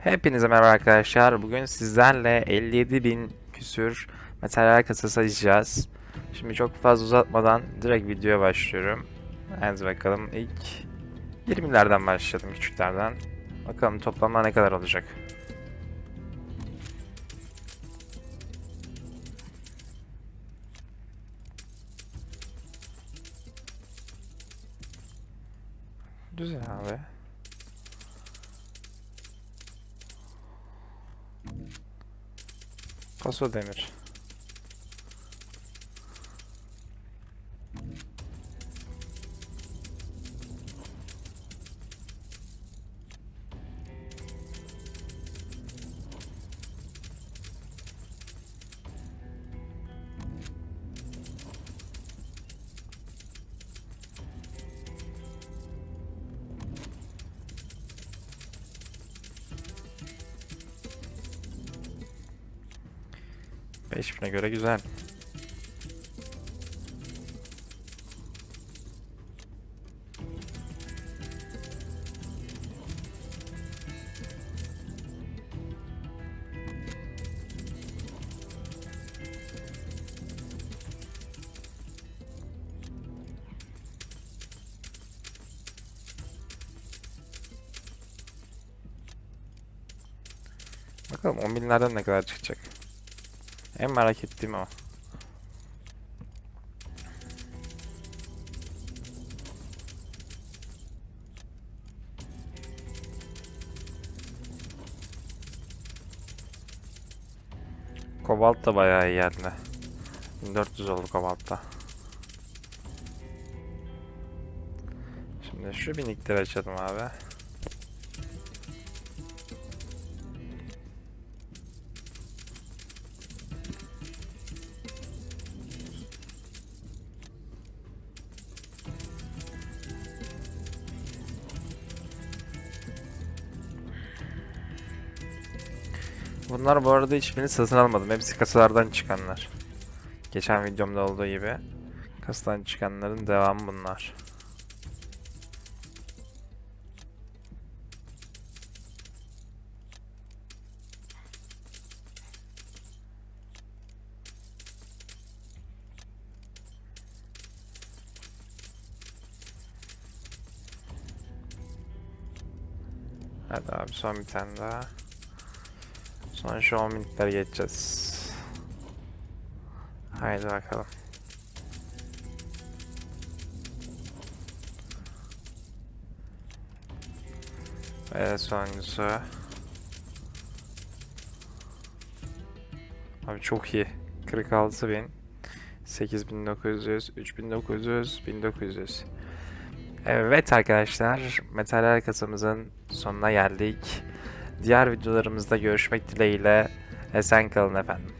Hepinize merhaba arkadaşlar. Bugün sizlerle 57 bin küsür materyal kasası açacağız. Şimdi çok fazla uzatmadan direkt videoya başlıyorum. Hadi bakalım ilk 20'lerden başladım küçüklerden. Bakalım toplamda ne kadar olacak. Güzel abi. Посудиміш. 5000'e göre güzel. Bakalım 10 binlerden ne kadar çıkacak. En merak ettiğim o. Kobalt da bayağı iyi geldi. 1400 oldu kobaltta. Şimdi şu binikleri açalım abi. Bunlar bu arada hiçbirini satın almadım. Hepsi kasalardan çıkanlar. Geçen videomda olduğu gibi. Kasadan çıkanların devamı bunlar. Hadi abi son bir tane daha. Sonra şu 10 minikleri geçeceğiz. Haydi bakalım. Ve sonuncusu. Abi çok iyi. 46 bin. 8900, 3900, 1900. Evet arkadaşlar, Metal kasamızın sonuna geldik. Diğer videolarımızda görüşmek dileğiyle. Esen kalın efendim.